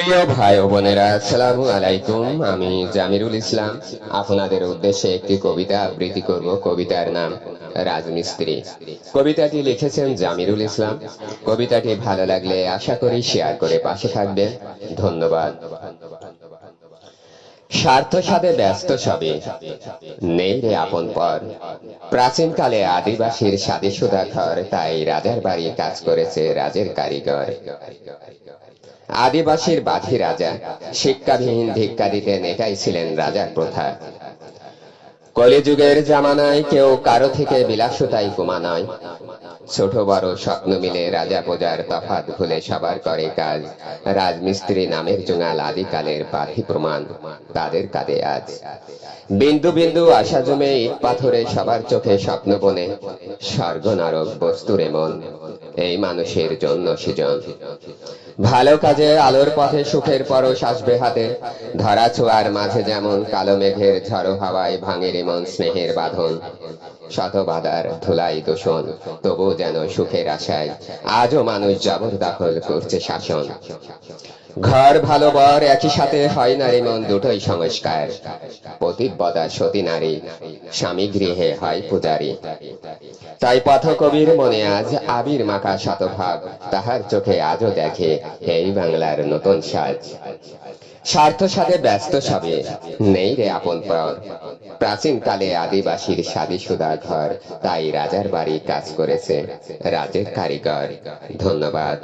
প্রিয় ভাই ও বোনেরা, আসসালামু আলাইকুম। আমি জামিরুল ইসলাম। আপনাদের উদ্দেশ্যে একটি কবিতা আবৃত্তি করব। কবিতার নাম রাজমিস্ত্রি। কবিতাটি লিখেছেন জামিরুল ইসলাম। কবিতাটি ভালো লাগলে আশা করি শেয়ার করে পাশে থাকবেন। ধন্যবাদ। স্বার্থ সাধে ব্যস্ত সবে। নেই রে আপন পর। প্রাচীনকালে আদিবাসীর সাদে সুধাখর তাই রাজার বাড়ি কাজ করেছে রাজের কারিগর। আদিবাসীর বাধি রাজা, শিক্ষাবিহীন ভিক্ষা দিতে এটাই ছিলেন রাজার প্রথা। কলিযুগের জামানায় কেউ কারও থেকে বিলাসতাই কুমা নয়। ছোট বড় স্বপ্ন মিলে রাজা প্রজার তফাৎ ভুলে সবার করে কাজ। রাজমিস্ত্রি নামের জোঙাল আদিকালের পাথি প্রমাণ তাদের কাঁধে আজ। বিন্দু বিন্দু আশা জমে ইট পাথরে সবার চোখে স্বপ্ন বনে। স্বর্গ নরক বস্তুরে মন, এই মানুষের জন্য সৃজন। ভালো কাজে আলোর পথে সুখের পরশ আসবে হাতে। ধরা ছোঁয়ার মাঝে যেমন কালো মেঘের ঝড়ো হাওয়ায় ভাঙে রেমন স্নেহের বাঁধন। শত বাধার ধুলাই দূষণ তবু যেন সুখের আশায় আজও মানুষ জবরদখল করছে শাসন। ঘর ভালো বর একই সাথে হয় না রে মন দুটোই সংস্কার। পতিব্বদা সতী নারী, স্বামী গৃহে হয় পূজারী। তাই পথকবির মনে আজ আবির মাখা শতভাব তাহার চোখে আজও দেখে এই বাংলার নতুন সাজ। স্বার্থ সাথে ব্যস্ত সবে, নেই রে আপন পর। প্রাচীন কালে আদিবাসীর সাদি সুদা ঘর, তাই রাজার বাড়ি কাজ করেছে রাজের কারিগর। ধন্যবাদ।